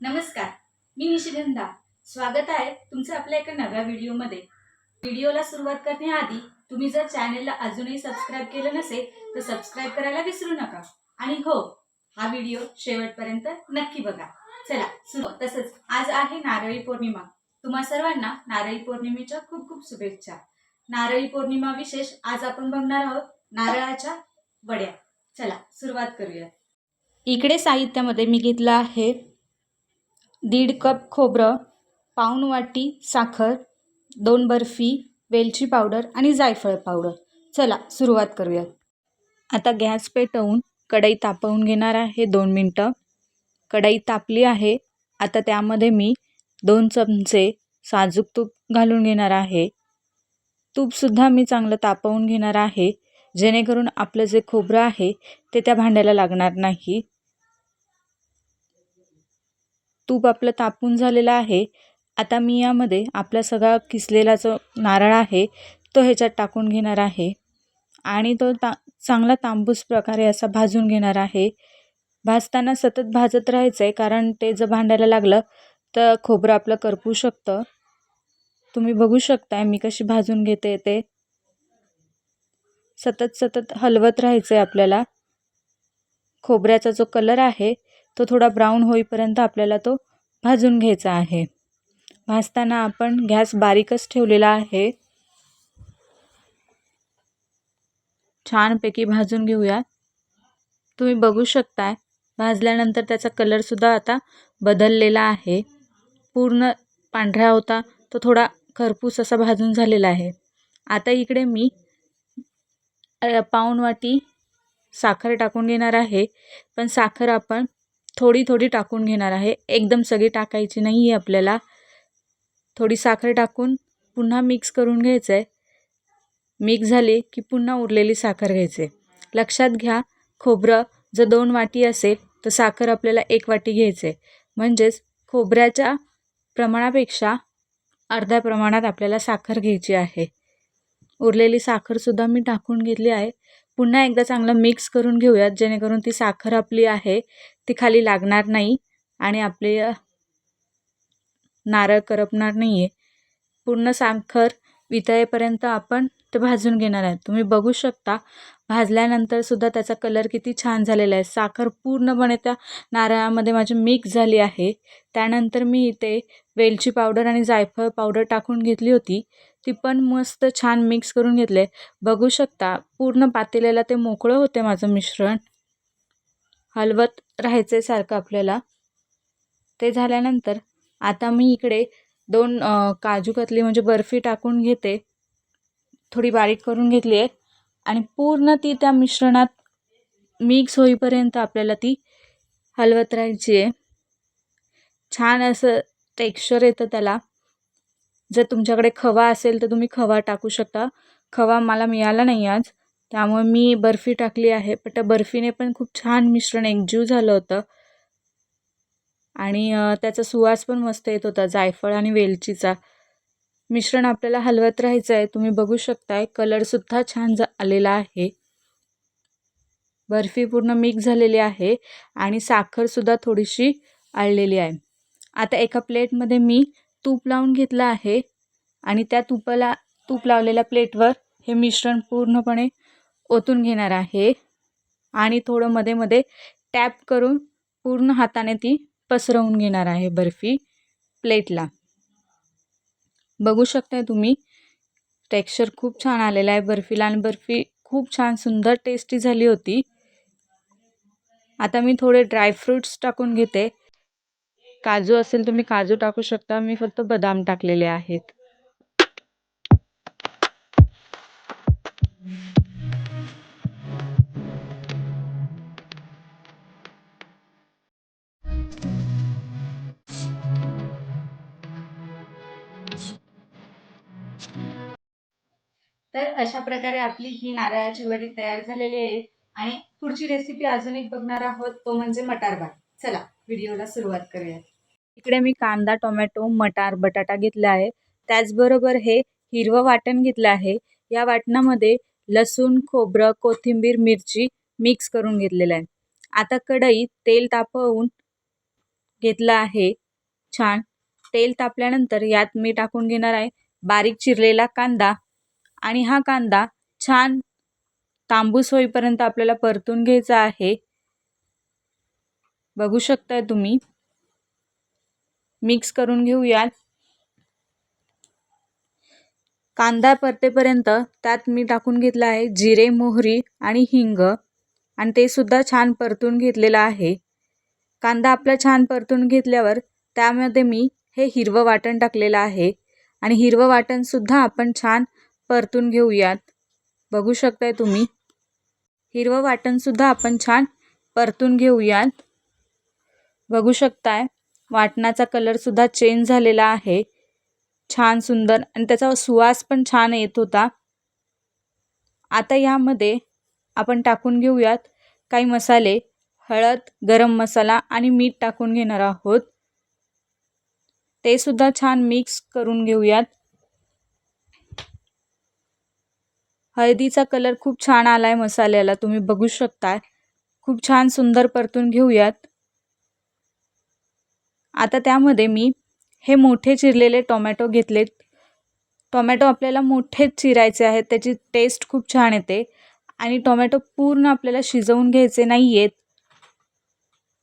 नमस्कार मी निशिगंधा स्वागत आहे तुमचं आपल्या एका नव्या व्हिडिओमध्ये. व्हिडिओला सुरुवात करण्याआधी तुम्ही जर चॅनेलला अजूनही सबस्क्राईब केलं नसेल तर सबस्क्राईब करायला विसरू नका. आणि हो हा व्हिडिओ शेवटपर्यंत नक्की बघा. चला सुरू तसंच आज आहे नारळी पौर्णिमा. तुम्हा सर्वांना नारळी पौर्णिमेच्या खूप खूप शुभेच्छा. नारळी पौर्णिमा विशेष आज आपण बघणार आहोत नारळाच्या वड्या. चला सुरुवात करूया. इकडे साहित्यामध्ये मी घेतलं आहे दीड कप खोबरं पाऊण वाटी साखर दोन बर्फी वेलची पावडर आणि जायफळ पावडर. चला सुरुवात करूयात आता गॅस पेटवून कढई तापवून घेणार आहे दोन मिनटं. कढई तापली आहे. आता त्यामध्ये मी दोन चमचे साजूक तूप घालून घेणार आहे. तूपसुद्धा मी चांगलं तापवून घेणार आहे. जेणेकरून आपलं जे खोबरं आहे ते त्या भांड्याला लागणार नाही. तूप आपलं तापून झालेलं आहे. आता मी यामध्ये आपला सगळा किसलेला जो नारळ आहे तो ह्याच्यात टाकून घेणार आहे. आणि तो ता चांगला तांबूस प्रकारे असा भाजून घेणार आहे. भाजताना सतत भाजत राहायचं आहे कारण ते जर भांडायला लागलं तर खोबरं आपलं करपू शकतं. तुम्ही बघू शकताय मी कशी भाजून घेते ते. सतत सतत हलवत राहायचं आहे आपल्याला. खोबऱ्याचा जो कलर आहे तो थोडा ब्राऊन होईपर्यंत आपल्याला तो भाजून घ्यायचा आहे. भाजताना आपण गॅस बारीकच ठेवलेला आहे. छानपैकी भाजून घेऊया तुम्ही बघू शकताय भाजल्यानंतर त्याचा कलरसुद्धा आता बदललेला आहे. पूर्ण पांढरा होता तो थोडा खरपूस असा भाजून झालेला आहे. आता इकडे मी पाऊण वाटी साखर टाकून घेणार आहे. पण साखर आपण थोडी थोडी टाकून घेणार आहे. एकदम सगळी टाकायची नाही आहे आपल्याला. थोडी साखर टाकून पुन्हा मिक्स करून घ्यायचं आहे मिक्स झाली की पुन्हा उरलेली साखर घ्यायचे लक्षात घ्या खोबरं जर दोन वाटी असेल तर साखर आपल्याला एक वाटी घ्यायचे म्हणजेच खोबऱ्याच्या प्रमाणापेक्षा अर्ध्या प्रमाणात आपल्याला साखर घ्यायची आहे. उरलेली साखरसुद्धा मी टाकून घेतली आहे. पुन्हा एकदा चांगलं मिक्स करून घेऊयात जेणेकरून ती साखर आपली आहे ती खाली लागणार नाही आणि आपले नारळ करपणार नाही आहे पूर्ण साखर वितळेपर्यंत आपण ते भाजून घेणार आहे तुम्ही बघू शकता भाजल्यानंतर सुद्धा त्याचा कलर किती छान झालेला आहे. साखर पूर्णपणे त्या नारळामध्ये माझी मिक्स झाली आहे. त्यानंतर मी इथे वेलची पावडर आणि जायफळ पावडर टाकून घेतली होती. ती पण मस्त छान मिक्स करून घेतले. बघू शकता पूर्ण पातेल्याला ते मोकळं होते माझं मिश्रण. हलवत राहायचं आहे सारखं आपल्याला. ते झाल्यानंतर आता मी इकडे दोन काजू कतली म्हणजे बर्फी टाकून घेते. थोडी बारीक करून घेतली आहे. आणि पूर्ण ती त्या मिश्रणात मिक्स होईपर्यंत आपल्याला ती हलवत राहायची आहे. छान असं टेक्स्चर येतं त्याला. जर तुमच्याकडे खवा असेल तर तुम्ही खवा टाकू शकता. खवा मला मिळाला नाही आज. त्यामुळे मी बर्फी टाकली आहे. पण त्या बर्फीने पण खूप छान मिश्रण एकजीव झालं होतं. आणि त्याचा सुवास पण मस्त येत होता. जायफळ आणि वेलचीचा. मिश्रण आपल्याला हलवत राहायचं आहे. तुम्ही बघू शकताय. कलरसुद्धा छान जा आलेला आहे. बर्फी पूर्ण मिक्स झालेली आहे. आणि साखरसुद्धा थोडीशी आळलेली आहे. आता एका प्लेटमध्ये मी तूप लावून घेतलं आहे आणि त्या तुपाला तूप लावलेल्या प्लेटवर हे मिश्रण पूर्णपणे ओतून घेणार आहे. आणि थोडं मध्ये मध्ये टॅप करून पूर्ण हाताने ती पसरवून घेणार आहे बर्फी प्लेटला. बघू शकताय तुम्ही टेक्स्चर खूप छान आलेलं आहे बर्फीला आणि बर्फी खूप छान सुंदर टेस्टी झाली होती. आता मी थोडे ड्रायफ्रूट्स टाकून घेते. काजू असेल तुम्ही काजू टाकू शकता. मी फक्त बदाम टाकलेले आहेत. तर अशा प्रकारे आपली ही नारळाची वडी तयार झालेली आहे. आणि पुढची रेसिपी अजून एक बघणार आहोत. तो म्हणजे मटार भात. चला व्हिडिओला सुरुवात करूया इकडे मी कांदा टोमॅटो मटार बटाटा घेतला आहे. त्याचबरोबर हे हिरवं वाटण घेतलं आहे. या वाटणामध्ये लसूण खोबरं कोथिंबीर मिरची मिक्स करून घेतलेलं आहे. आता कढईत तेल तापवून घेतलं आहे. छान. तेल तापल्यानंतर यात मी टाकून घेणार आहे बारीक चिरलेला कांदा. आणि हा कांदा छान तांबूस होईपर्यंत आपल्याला परतून घ्यायचा आहे. बघू शकताय तुम्ही. मिक्स करून घेऊयात कांदा परतेपर्यंत त्यात मी टाकून घेतला आहे जिरे मोहरी आणि हिंग. आणि ते सुद्धा छान परतून घेतलेलं आहे. कांदा आपला छान परतून घेतल्यावर त्यामध्ये मी हे हिरवं वाटण टाकलेलं आहे. आणि हिरवं वाटणसुद्धा आपण छान परतून घेऊयात. बघू शकताय तुम्ही. हिरवं वाटणसुद्धा आपण छान परतून घेऊयात. बघू शकताय. वाटणाचा कलरसुद्धा चेंज झालेला आहे. छान सुंदर आणि त्याचा सुवास पण छान येत होता. आता यामध्ये आपण टाकून घेऊयात काही मसाले. हळद गरम मसाला आणि मीठ टाकून घेणार आहोत. ते सुद्धा छान मिक्स करून घेऊयात. हळदीचा कलर खूप छान आला आहे मसाल्याला तुम्ही बघू शकता खूप छान सुंदर परतून घेऊयात. आता त्यामध्ये मी हे मोठे चिरलेले टोमॅटो घेतलेत टोमॅटो आपल्याला मोठेच चिरायचे आहेत त्याची टेस्ट खूप छान येते. आणि टोमॅटो पूर्ण आपल्याला शिजवून घ्यायचे नाही आहेत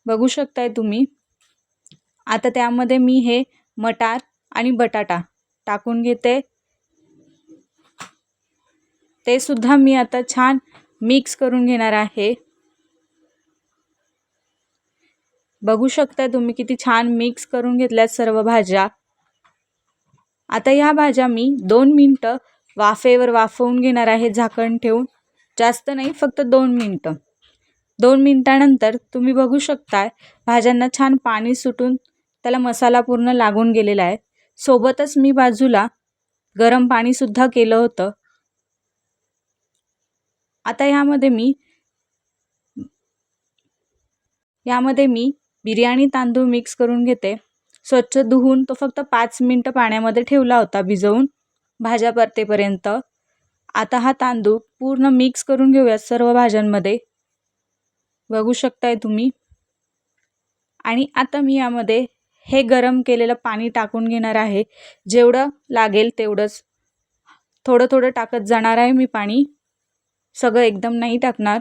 बघू शकताय तुम्ही. आता त्यामध्ये मी हे मटार आणि बटाटा टाकून घेते. ते सुद्धा मी आता छान मिक्स करून घेणार आहे. बघू शकता तुम्ही किती छान मिक्स करून घेतल्यात सर्व भाज्या. आता ह्या भाज्या मी दोन मिनटं वाफेवर वाफवून घेणार आहे झाकण ठेवून. जास्त नाही फक्त दोन मिनटं. दोन मिनटानंतर तुम्ही बघू शकताय भाज्यांना छान पाणी सुटून त्याला मसाला पूर्ण लागून गेलेला आहे. सोबतच मी बाजूला गरम पाणीसुद्धा केलं होतं. आता ह्यामध्ये मी यामध्ये मी बिर्याणी तांदूळ मिक्स करून घेते. स्वच्छ धुवून तो फक्त पाच मिनटं पाण्यामध्ये ठेवला होता भिजवून. भाज्या परतेपर्यंत. आता हा तांदूळ पूर्ण मिक्स करून घेऊयात सर्व भाज्यांमध्ये. बघू शकताय तुम्ही. आणि आता मी यामध्ये हे गरम केलेलं पाणी टाकून घेणार आहे. जेवढं लागेल तेवढंच. थोडं थोडं टाकत जाणार आहे मी पाणी. सगळं एकदम नाही टाकणार.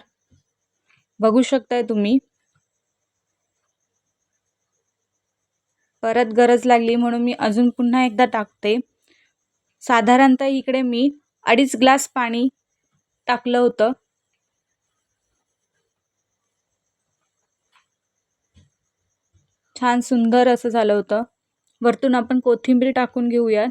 बघू शकताय तुम्ही. परत गरज लागली म्हणून मी अजून पुन्हा एकदा टाकते. साधारणतः इकडे मी अडीच ग्लास पाणी टाकलं होतं. छान सुंदर असं झालं होतं. वरतून आपण कोथिंबीर टाकून घेऊयात.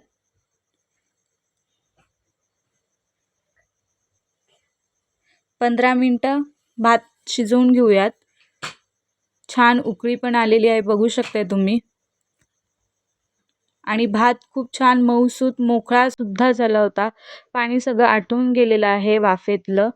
पंधरा मिनटं भात शिजवून घेऊयात. छान उकळी पण आलेली आहे बघू शकताय तुम्ही. आणि भात खूप छान मऊसूत मोकळा सुद्धा झाला होता. पाणी सगळं आटून गेलेलं आहे वाफेतलं.